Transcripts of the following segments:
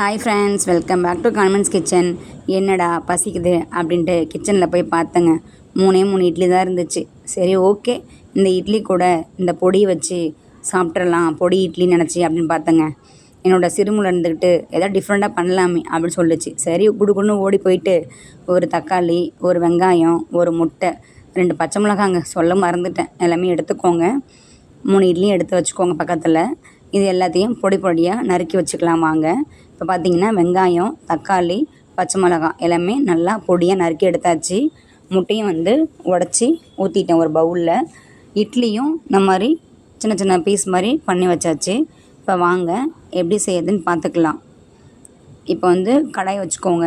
Hi friends welcome back to கான்மெண்ட்ஸ் kitchen என்னடா பசிக்குது அப்படின்ட்டு கிச்சனில் போய் பார்த்தேங்க. மூணே மூணு இட்லி தான் இருந்துச்சு. சரி ஓகே இந்த இட்லி கூட இந்த பொடியை வச்சு சாப்பிட்றலாம் பொடி இட்லி நினச்சி அப்படின்னு பார்த்தேங்க. என்னோடய சிறுமுல இருந்துக்கிட்டு எதாவது டிஃப்ரெண்ட்டாக பண்ணலாமே அப்படின்னு சொல்லுச்சு. சரி குடுக்குன்னு ஓடி போயிட்டு ஒரு தக்காளி ஒரு வெங்காயம் ஒரு முட்டை ரெண்டு பச்சை மிளகாங்க. சொல்ல மறந்துட்டேன். எல்லாமே எடுத்துக்கோங்க. மூணு இட்லியும் எடுத்து வச்சுக்கோங்க பக்கத்தில். இது எல்லாத்தையும் பொடி பொடியாக நறுக்கி வச்சுக்கலாம் வாங்க. இப்போ பார்த்தீங்கன்னா வெங்காயம் தக்காளி பச்சை மிளகாய் எல்லாமே நல்லா பொடியாக நறுக்கி எடுத்தாச்சு. முட்டையும் வந்து உடச்சி ஊற்றிட்டேன் ஒரு பவுலில் இட்லியும் இந்த மாதிரி சின்ன சின்ன பீஸ் மாதிரி பண்ணி வச்சாச்சு. இப்போ வாங்க எப்படி செய்யறதுன்னு பார்த்துக்கலாம் இப்போ வந்து கடாயை வச்சுக்கோங்க.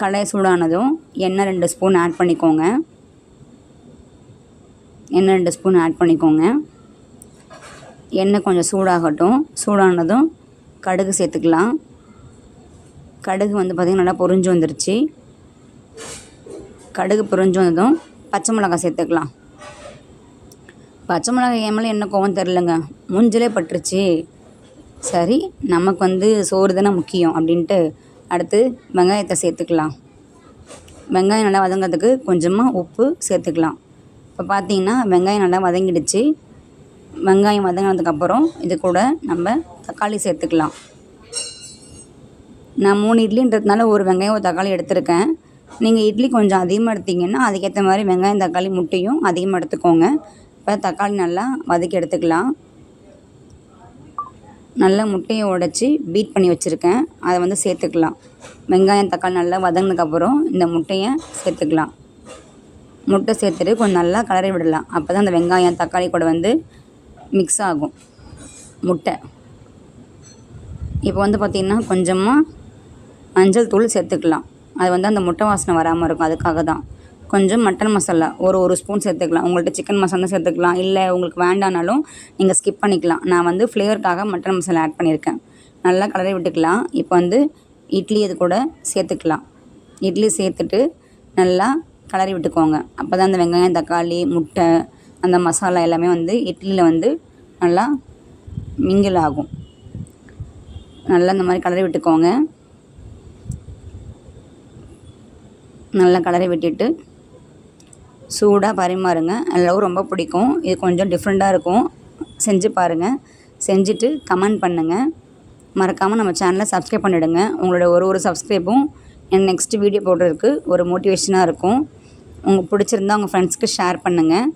கடாய் சூடானதும் எண்ணெய் ரெண்டு ஸ்பூன் ஆட் பண்ணிக்கோங்க. எண்ணெய் ரெண்டு ஸ்பூன் ஆட் பண்ணிக்கோங்க. எண்ணெய் கொஞ்சம் சூடாகட்டும். சூடானதும் கடுகு சேர்த்துக்கலாம். கடுகு வந்து பார்த்திங்கன்னா நல்லா பொறிஞ்சு வந்துருச்சு. கடுகு பொறிஞ்சு வந்ததும் பச்சை மிளகாய் சேர்த்துக்கலாம். பச்சை மிளகாய் ஏன் என்ன கோவம் தெரிலங்க மூஞ்சிலே பட்டுருச்சு. சரி நமக்கு வந்து சோறு தானே முக்கியம் அப்படின்ட்டு அடுத்து வெங்காயத்தை சேர்த்துக்கலாம். வெங்காயம் நல்லா வதங்கிறதுக்கு கொஞ்சமாக உப்பு சேர்த்துக்கலாம். இப்போ பார்த்தீங்கன்னா வெங்காயம் நல்லா வதங்கிடுச்சு. வெங்காயம் வதங்கினதுக்கப்புறம் இது கூட நம்ம தக்காளி சேர்த்துக்கலாம். நான் மூணு இட்லின்றதுனால ஒரு வெங்காயம் ஒரு தக்காளி எடுத்திருக்கேன். நீங்கள் இட்லி கொஞ்சம் அதிகமாக எடுத்தீங்கன்னா அதுக்கேற்ற மாதிரி வெங்காயம் தக்காளி முட்டையும் அதிகமாக எடுத்துக்கோங்க. இப்போ தக்காளி நல்லா வதக்கி எடுத்துக்கலாம். நல்லா முட்டையை உடச்சி பீட் பண்ணி வச்சுருக்கேன். அதை வந்து சேர்த்துக்கலாம். வெங்காயம் தக்காளி நல்லா வதங்கினதுக்கப்புறம் இந்த முட்டையை சேர்த்துக்கலாம். முட்டை சேர்த்துட்டு கொஞ்சம் நல்லா கலரி விடலாம். அப்போ தான் அந்த வெங்காயம் தக்காளி கூட வந்து மிக்ஸ் ஆகும் முட்டை. இப்போ வந்து பார்த்திங்கன்னா கொஞ்சமாக மஞ்சள் தூள் சேர்த்துக்கலாம். அது வந்து அந்த முட்டை வாசனை வராமல் இருக்கும். அதுக்காக தான். கொஞ்சம் மட்டன் மசாலா ஒரு ஒரு ஸ்பூன் சேர்த்துக்கலாம். உங்கள்கிட்ட சிக்கன் மசாலா சேர்த்துக்கலாம். இல்லை உங்களுக்கு வேண்டானாலும் நீங்கள் ஸ்கிப் பண்ணிக்கலாம். நான் வந்து ஃப்ளேவருக்காக மட்டன் மசாலா ஆட் பண்ணியிருக்கேன். நல்லா கலரை விட்டுக்கலாம். இப்போ வந்து இட்லி இது கூட சேர்த்துக்கலாம். இட்லி சேர்த்துட்டு நல்லா கலரி விட்டுக்கோங்க. அப்போ தான் அந்த வெங்காயம் தக்காளி முட்டை அந்த மசாலா எல்லாமே வந்து இட்லியில் வந்து நல்லா மிங்கிள் ஆகும். நல்லா இந்த மாதிரி கலரி விட்டுக்கோங்க. நல்லா கலரி விட்டுட்டு சூடாக பரிமாறுங்க. எல்லோரும் ரொம்ப பிடிக்கும். இது கொஞ்சம் டிஃப்ரெண்ட்டாக இருக்கும். செஞ்சு பாருங்கள் செஞ்சுட்டு கமெண்ட் பண்ணுங்கள் மறக்காமல் நம்ம சேனலை சப்ஸ்கிரைப் பண்ணிவிடுங்க உங்களோட ஒரு ஒரு சப்ஸ்கிரைப்பும் என் நெக்ஸ்ட் வீடியோ போடுறதுக்கு ஒரு மோட்டிவேஷனாக இருக்கும். உங்களுக்கு பிடிச்சிருந்தா உங்கள் ஃப்ரெண்ட்ஸ்க்கு ஷேர் பண்ணுங்கள்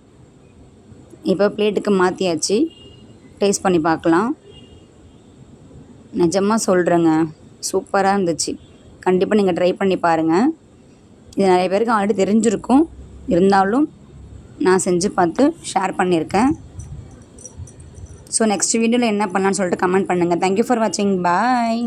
இப்போ பிளேட்டுக்கு மாற்றியாச்சு டேஸ்ட் பண்ணி பார்க்கலாம். நிஜமாக சொல்கிறேங்க சூப்பராக இருந்துச்சு. கண்டிப்பாக நீங்கள் ட்ரை பண்ணி பாருங்கள் இது நிறைய பேருக்கு ஆல்ரெடி தெரிஞ்சிருக்கும். இருந்தாலும் நான் செஞ்சு பார்த்து ஷேர் பண்ணியிருக்கேன். ஸோ நெக்ஸ்ட் வீடியோவில் என்ன பண்ணலான்னு சொல்லிட்டு கமெண்ட் பண்ணுங்கள் தேங்க்யூ ஃபார் வாட்சிங் பாய்